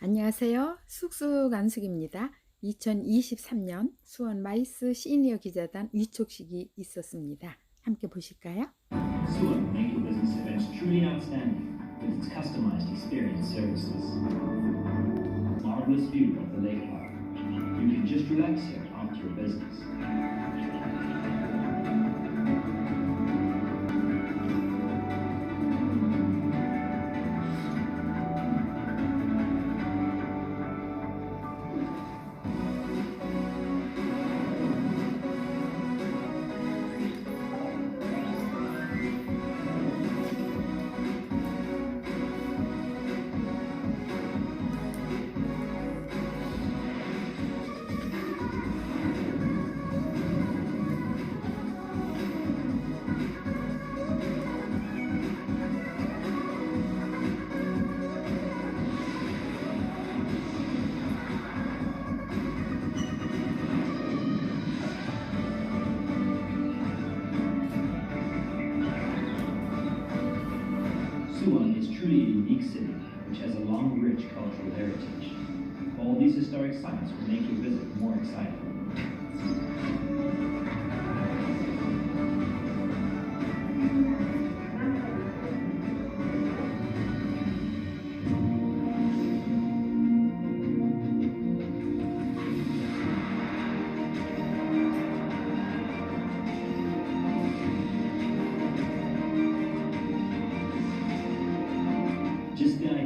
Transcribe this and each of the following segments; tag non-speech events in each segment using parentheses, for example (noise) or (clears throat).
안녕하세요. 쑥쑥 안숙입니다. 2023년 수원 마이스 시니어 기자단 위촉식이 있었습니다. 함께 보실까요? Business. Truly a unique city which has a long, rich cultural heritage. All these historic sites will make your visit more exciting.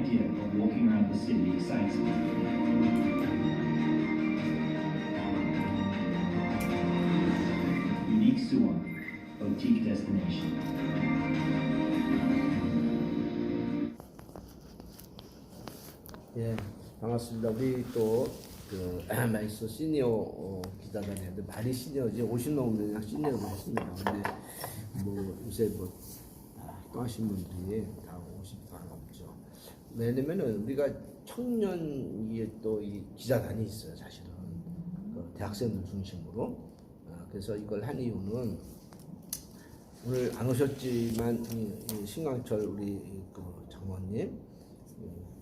Idea of walking around the city excites me. Unique Suwon, boutique destination. 예, 반갑습니다. 우리 또 그 마이스 시니어 어, 기자단인데 많이 시니어지 50 넘으면 그냥 시니어로 했습니다. 근데 뭐 요새 뭐 아, 또 하신 분들이 다 50도 안 넘죠. 왜냐면은 우리가 청년 이에 또 이 기자단이 있어요, 사실은 그 대학생들 중심으로. 아, 그래서 이걸 한 이유는 오늘 안 오셨지만 신강철 우리 그 장모님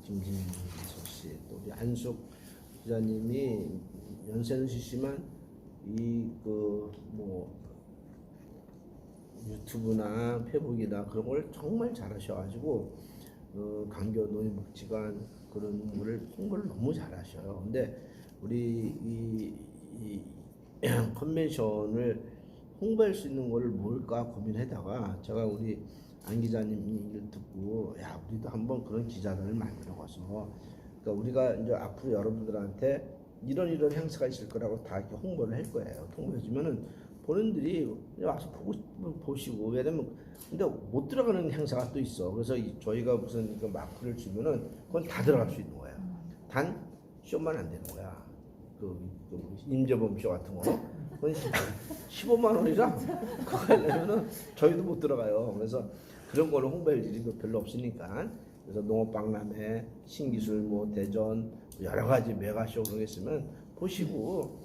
김진수 씨, 또 우리 안숙 기자님이 연세는 있으시지만 이 그 뭐 유튜브나 페북이나 그런 걸 정말 잘하셔가지고 어, 강교 노인복지관 그런 거를 홍보를 너무 잘하셔요. 근데 우리 이, 이 (clears throat) 컨벤션을 홍보할 수 있는 거를 뭘까 고민하다가 제가 우리 안 기자님 얘기를 듣고 야 우리도 한번 그런 기자단을 만들어 가서 그러니까 우리가 이제 앞으로 여러분들한테 이런 이런 행사가 있을 거라고 다 이렇게 홍보를 할 거예요. 홍보해 주면은 본인들이 와서 보고 싶으면 보시고 왜냐면 근데 못 들어가는 행사가 또 있어. 그래서 이- 저희가 무슨 그 마크를 주면은 그건 다 들어갈 수 있는 거야. 단 쇼만 안 되는 거야. 그, 그 임재범 쇼 같은 거. 그건 15만 원이라 그거 하려면은 저희도 못 들어가요. 그래서 그런 거를 홍보할 일이 또 별로 없으니까 그래서 농업박람회, 신기술 뭐 대전 여러 가지 메가쇼 그런 게 있으면 보시고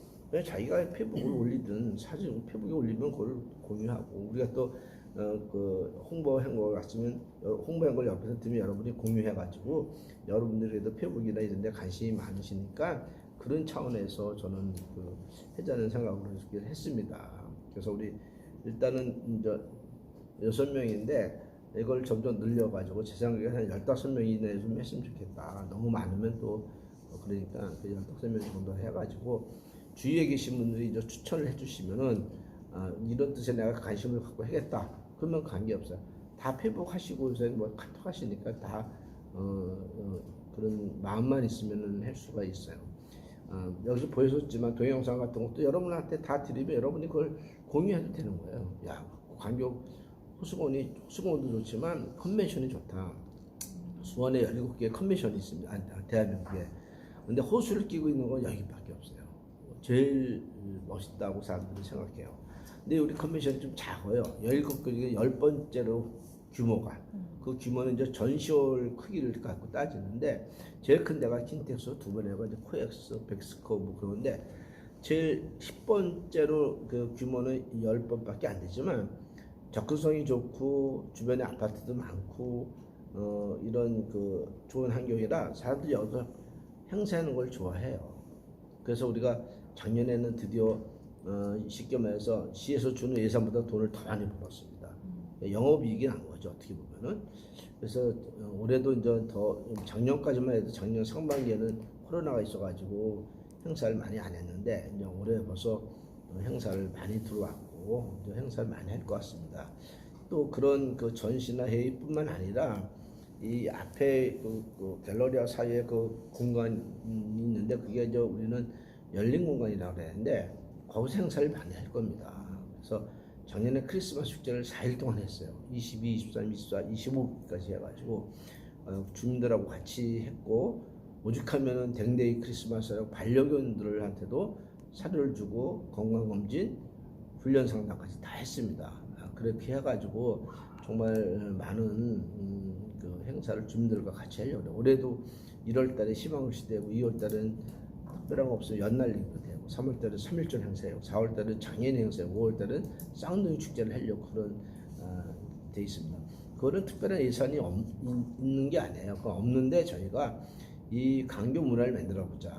자기가 페북을 올리든 사진 페북에 올리면 그걸 공유하고 우리가 또 어, 그 홍보한 거 같으면 어, 홍보한 걸 옆에서 들으면 여러분이 공유해가지고 여러분들에도 페북이나 이런 데 관심이 많으시니까 그런 차원에서 저는 그 하자는 생각으로 했습니다. 그래서 우리 일단은 이제 여섯 명인데 이걸 점점 늘려가지고 제 생각에 한 열다섯 명 이내에 좀 했으면 좋겠다. 너무 많으면 또 어, 그러니까 그 열다섯 명 정도 해가지고 주위에 계신 분들이 이제 추천을 해주시면은 아, 이런 뜻에 내가 관심을 갖고 하겠다. 그러면 관계 없어요. 다 페북 하시고 요새 뭐 카톡 하시니까 다 어, 어, 그런 마음만 있으면은 할 수가 있어요. 어, 여기서 보여줬지만 동영상 같은 것도 여러분한테 다 드리면 여러분이 그걸 공유해도 되는 거예요. 야, 광교 호수공원이 호수공원도 좋지만 컨벤션이 좋다. 수원에 17개의 컨벤션이 있습니다. 아니, 대한민국에. 근데 호수를 끼고 있는 건 여기밖에 없어요. 제일 멋있다고 사람들이 생각해요. 근데 우리 컨벤션이 좀 작아요. 17개, 열 번째로 규모가. 그 규모는 이제 전시홀 크기를 갖고 따지는데 제일 큰 데가 킨텍스 두 번째가 이제 코엑스, 백스코 뭐 그런데 제일 10번째로 그 규모는 10번밖에 안 되지만 접근성이 좋고 주변에 아파트도 많고 어 이런 그 좋은 환경이라 사람들이 여기서 행사하는 걸 좋아해요. 그래서 우리가 작년에는 드디어 어, 쉽게 말해서 시에서 주는 예산보다 돈을 더 많이 벌었습니다. 영업이익이 난 거죠 어떻게 보면은. 그래서 어, 올해도 이제 더 작년까지만 해도 작년 상반기에는 코로나가 있어가지고 행사를 많이 안 했는데 이제 올해 벌써 어, 행사를 많이 들어왔고 이제 행사를 많이 할 것 같습니다. 또 그런 그 전시나 회의뿐만 아니라 이 앞에 그, 그 갤러리아 사이에 그 공간이 있는데 그게 이제 우리는 열린 공간이라고 그랬는데 거기서 행사를 많이 할 겁니다. 그래서 작년에 크리스마스 축제를 4일 동안 했어요. 22, 23, 24, 25까지 해가지고 어, 주민들하고 같이 했고 오죽하면은 댕데이 크리스마스라고 반려견들한테도 사료를 주고 건강검진, 훈련 상담까지 다 했습니다. 아, 그렇게 해가지고 정말 많은 음, 그 행사를 주민들과 같이 하려고 해요. 올해도 1월달에 희망시 되고 2월달은 특별한 거 없어요. 연날리기도 되고 3월달에 3일절 행사예요. 4월달은 장애인 행사예요. 5월달은 쌍둥이 축제를 하려고 그런 아, 돼 있습니다. 그거는 특별한 예산이 없, 있는 게 아니에요. 그거 없는데 저희가 이 강교 문화를 만들어 보자.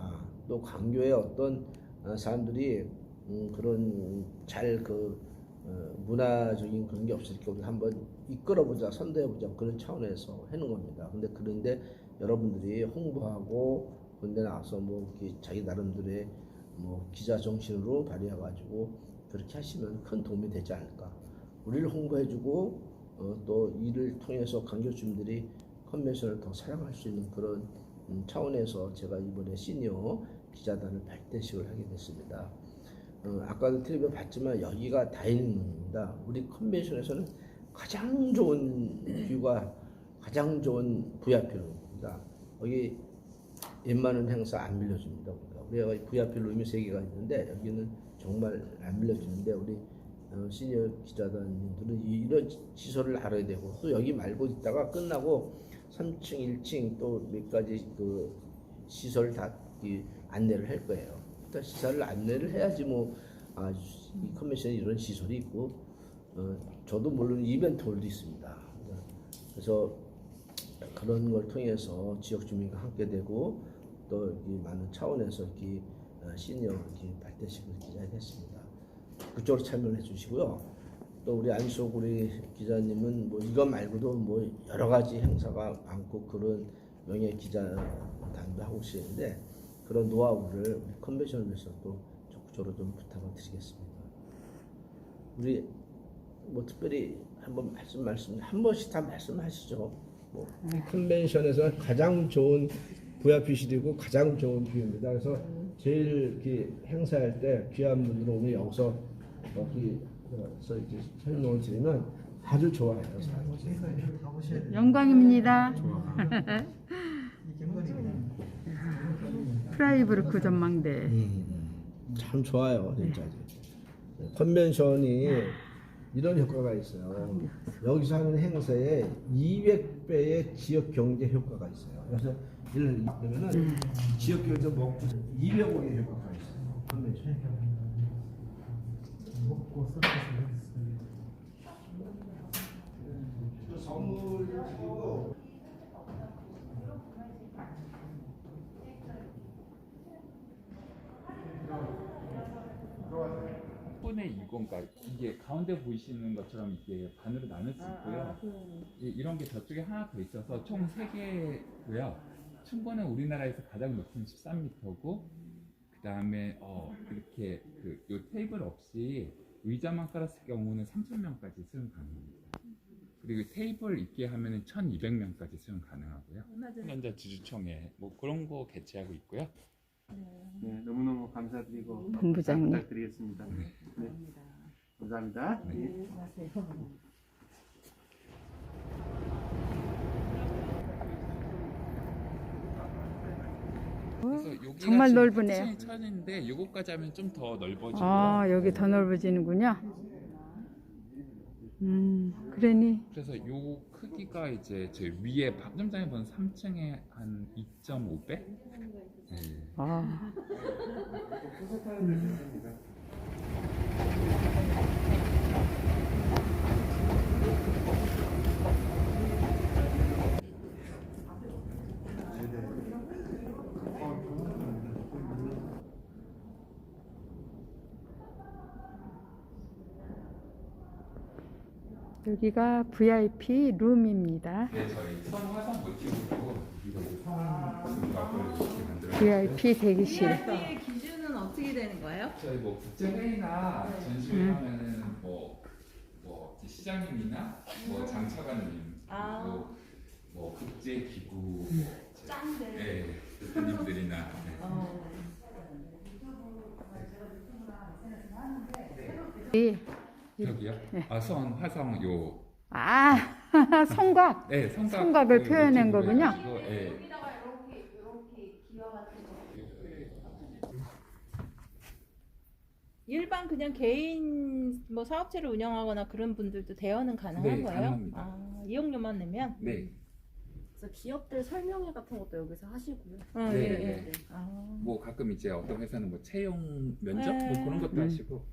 또 강교의 어떤 어, 사람들이 음, 그런 잘그 어, 문화적인 그런 게 없으니까 우리 한번 이끌어보자, 선도해보자 그런 차원에서 하는 겁니다. 근데 그런데 여러분들이 홍보하고 그런데 나와서 뭐 자기 나름대로의 뭐 기자 정신으로 발휘해가지고 그렇게 하시면 큰 도움이 되지 않을까. 우리를 홍보해주고 어, 또 이를 통해서 강교 주민들이 컨벤션을 더 사랑할 수 있는 그런 음, 차원에서 제가 이번에 시니어 기자단을 발대식을 하게 됐습니다. 어, 아까도 텔레비전 봤지만 여기가 다이닝룸입니다. 우리 컨벤션에서는 가장 좋은 뷰가 가장 좋은 VIP룸입니다. 여기 웬만한 행사 안 빌려줍니다. 우리가 우리가 VIP 룸이 세 개가 있는데 여기는 정말 안 빌려주는데 우리 어, 시니어 기자단님들은 이- 이런 시설을 알아야 되고 또 여기 말고 있다가 끝나고 3층, 1층 또 몇 가지 그 시설 다 이 안내를 할 거예요. 일단 시설을 안내를 해야지 뭐 아, 이 컨벤션에 이런 시설이 있고 어, 저도 물론 이벤트 홀도 있습니다. 그래서 그런 걸 통해서 지역 주민과 함께 되고 또이 많은 차원에서 이렇게 어, 시니어 이렇게 발대식을 기자했습니다. 그쪽으로 참여해 주시고요. 또 우리 안수옥 우리 기자님은 뭐 이거 말고도 뭐 여러 가지 행사가 많고 그런 명예 기자단도 하고 계시는데 그런 노하우를 우리 위해서 또 적극적으로 좀 부탁을 드리겠습니다. 우리 뭐 특별히 한번 말씀 말씀 한 번씩 다 말씀하시죠. 뭐 컨벤션에서 가장 좋은 VIP실이고 가장 좋은 뷰입니다. 그래서 제일 이렇게 행사할 때 귀한 분들 오면 여기서 여기서 이제 설명을 드리면 아주 좋아해요. 영광입니다. 프라이브르크 전망대. 음, 참 좋아요, 진짜. 컨벤션이 이런 효과가 있어요. 여기서 하는 행사에 200배의 지역 경제 효과가 있어요. 그래서 예를 들면 은 지역 경제 뭐 200억의 효과가 있어요. 컨벤션. 선물 드리고 분 의 20, 그러니까 이게 가운데 보이시는 것처럼 이게 반으로 나눌 수 있고요. 이- 이런 게 저쪽에 하나 더 있어서 총 3개고요. 층고는 우리나라에서 가장 높은 13m고, 그 다음에 어, 이렇게 그 요 테이블 없이 의자만 깔았을 경우는 3,000명까지 수용 가능합니다. 그리고 테이블 있게 하면은 1,200명까지 수용 가능하고요. 현재 지주청에 뭐 그런 거 개최하고 있고요. 네, 너무너무 감사드리고 본부장님. 잘 부탁드리겠습니다. 네. 감사합니다. 네. 그래서 여기가 어? 정말 지금 넓으네요. 파티션이 천인데 요거까지 하면 좀 더 넓어지고요. 아 여기 더 넓어지는군요. 음 그러니 그래서 요 크기가 이제 제 위에 밥좀 전에 본 3층에 한 2.5배? 네. 아 여기가 VIP 룸입니다. 네, 저희 선 모티브로 이렇게 만들어. VIP 대기실. VIP의 기준은 어떻게 되는 거예요? 저희 뭐 국제 회의나 전시회 하면은 뭐, 뭐 시장님이나 뭐 장차관님 아. 그리고 뭐 국제 기구 뭐 짱들. 네, 대표님들이나 네. 어. 이- 여기요? 아, 선 화성 요 아, (laughs) 성곽. 네, 성각 성각을 그 표현한 거군요. 해가지고, 예. 일반 그냥 개인 뭐 사업체를 운영하거나 그런 분들도 대여는 가능한 네, 거예요? 가능합니다. 아, 이용료만 내면? 네. 그래서 기업들 설명회 같은 것도 여기서 하시고요. 어, 네, 예, 네. 예. 아. 뭐 가끔 이제 어떤 회사는 뭐 채용 면접 네. 뭐 그런 것도 음. 하시고